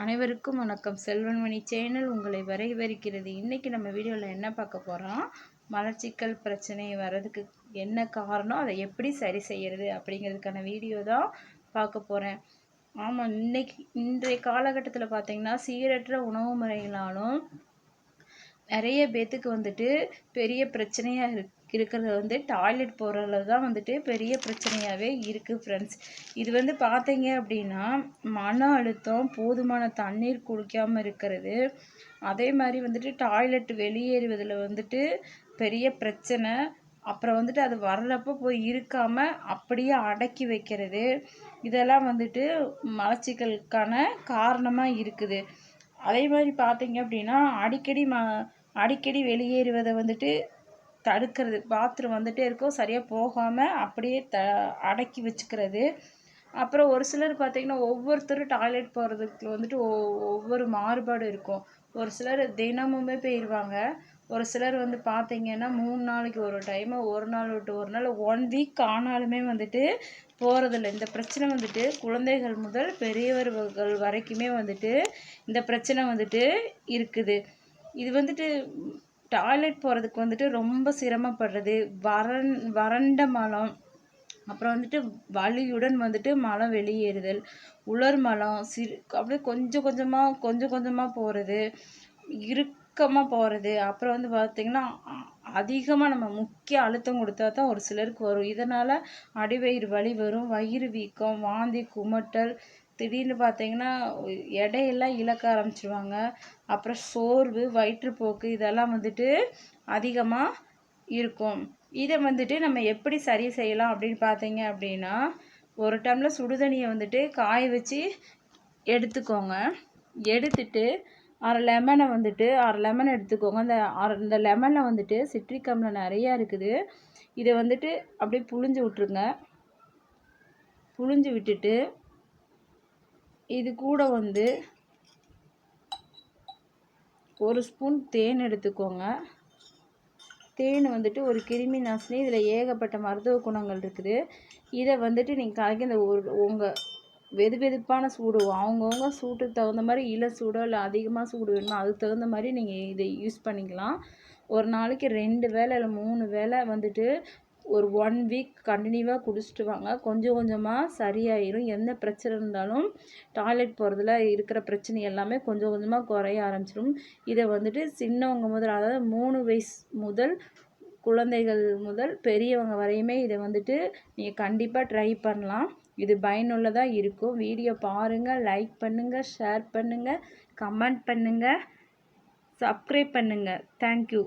அனைவருக்கும் வணக்கம். செல்வன்மணி சேனல் உங்களை வரவேற்கிறது. இன்றைக்கி நம்ம வீடியோவில் என்ன பார்க்க போகிறோம் மலச்சிக்கல் பிரச்சனை வர்றதுக்கு என்ன காரணம்? அதை எப்படி சரி செய்கிறது அப்படிங்கிறதுக்கான வீடியோ தான் பார்க்க போகிறேன் ஆமாம் இன்னைக்கு இன்றைய காலகட்டத்தில் பார்த்திங்கன்னா சீரற்ற உணவு முறைகளாலும் நிறைய பேத்துக்கு வந்துட்டு பெரிய பிரச்சனையாக இருக்கு. இருக்கிறது வந்து டாய்லெட் போகிறதுல தான் வந்துட்டு பெரிய பிரச்சனையாகவே இருக்குது ஃப்ரெண்ட்ஸ் இது வந்து பார்த்தீங்க அப்படின்னா மன அழுத்தம் போதுமான தண்ணீர் குடிக்காமல் இருக்கிறது. அதே மாதிரி வந்துட்டு டாய்லெட் வெளியேறுவதில் வந்துட்டு பெரிய பிரச்சனை. அப்புறம் வந்துட்டு அது வர்றப்போ போய் இருக்காமல் அப்படியே அடக்கி வைக்கிறது. இதெல்லாம் வந்துட்டு மலச்சிக்கலுக்கான காரணமாக இருக்குது. அதே மாதிரி பார்த்தீங்க அப்படின்னா அடிக்கடி ம அடிக்கடி வெளியேறுவதை வந்துட்டு தடுக்கிறது பாத்ரூம் வந்துகிட்டே இருக்கும். சரியாக போகாமல் அப்படியே த அடக்கி வச்சுக்கிறது. அப்புறம் ஒரு சிலர் பார்த்திங்கன்னா ஒவ்வொருத்தரும் டாய்லெட் போகிறதுக்கு வந்துட்டு ஒவ்வொரு மாறுபாடு இருக்கும். ஒரு சிலர் தினமுமே போயிடுவாங்க ஒரு சிலர் வந்து பார்த்தீங்கன்னா மூணு நாளைக்கு ஒரு டைமு ஒரு நாள் விட்டு ஒரு நாள் ஒன் வீக் ஆனாலுமே வந்துட்டு போகிறதில்ல இந்த பிரச்சனை வந்துட்டு குழந்தைகள் முதல் பெரியவர்கள் வரைக்குமே வந்துட்டு இந்த பிரச்சனை வந்துட்டு இருக்குது. இது வந்துட்டு டாய்லெட் போகிறதுக்கு வந்துட்டு ரொம்ப சிரமப்படுறது. வறண் வறண்ட மலம் அப்புறம் வந்துட்டு வலியுடன் வந்துட்டு மலம் வெளியேறுதல் உலர் மலம் சிறு அப்படியே கொஞ்சம் கொஞ்சமாக கொஞ்சம் கொஞ்சமாக போகிறது இறுக்கமாக போகிறது அப்புறம் வந்து பார்த்திங்கன்னா அதிகமாக நம்ம முக்கிய அழுத்தம் கொடுத்தா தான் ஒரு சிலருக்கு வரும். இதனால் அடிவயிறு வலி வரும் வயிறு வீக்கம் வாந்தி குமட்டல் திடீர்னு பார்த்தீங்கன்னா எடையெல்லாம் இழக்க ஆரம்பிச்சிருவாங்க. அப்புறம் சோர்வு வயிற்றுப்போக்கு இதெல்லாம் வந்துட்டு அதிகமாக இருக்கும். இதை வந்துட்டு நம்ம எப்படி சரி செய்யலாம் அப்படின்னு பார்த்தீங்க அப்படின்னா ஒரு டம்ளர் சுடுதண்ணியை வந்துட்டு காய வச்சு எடுத்துக்கோங்க. எடுத்துட்டு அரை லெமனை வந்துட்டு அரை லெமன் எடுத்துக்கோங்க. அந்த அரை இந்த லெமனில் வந்துட்டு சிட்ரிக் அமிலம் நிறையா இருக்குது. இதை வந்துட்டு அப்படியே புழிஞ்சு விட்ருங்க புழிஞ்சு விட்டுட்டு இது கூட வந்து ஒரு ஸ்பூன் தேன் எடுத்துக்கோங்க. தேன் வந்துட்டு ஒரு கிருமி நாசினி இதில் ஏகப்பட்ட மருத்துவ குணங்கள் இருக்குது. இதை வந்துட்டு நீங்கள் கலக்கி இந்த ஒரு உங்கள் வெது வெதுப்பான சூடு அவங்கவுங்க சூட்டுக்கு தகுந்த மாதிரி இல்லை சூடோ இல்லை அதிகமாக சூடு வேணுமோ அதுக்கு தகுந்த மாதிரி நீங்கள் இதை யூஸ் பண்ணிக்கலாம். ஒரு நாளைக்கு ரெண்டு வேளை இல்லை மூணு வேளை வந்துட்டு ஒரு ஒன் வீக் கண்டினியூவாக குடிச்சிட்டு வாங்க. கொஞ்சம் கொஞ்சமாக சரியாயிடும் எந்த பிரச்சனை இருந்தாலும் டாய்லெட் போகிறதுல இருக்கிற பிரச்சனை எல்லாமே கொஞ்சம் கொஞ்சமாக குறைய ஆரம்பிச்சிடும் இதை வந்துட்டு சின்னவங்க முதல் அதாவது மூணு வயசு முதல் குழந்தைகள் முதல் பெரியவங்க வரையுமே இதை வந்துட்டு நீங்கள் கண்டிப்பாக ட்ரை பண்ணலாம். இது பயனுள்ளதாக இருக்கும். வீடியோ பாருங்கள் லைக் பண்ணுங்கள் ஷேர் பண்ணுங்கள் கமெண்ட் பண்ணுங்கள் சப்ஸ்கிரைப் பண்ணுங்கள் தேங்க்யூ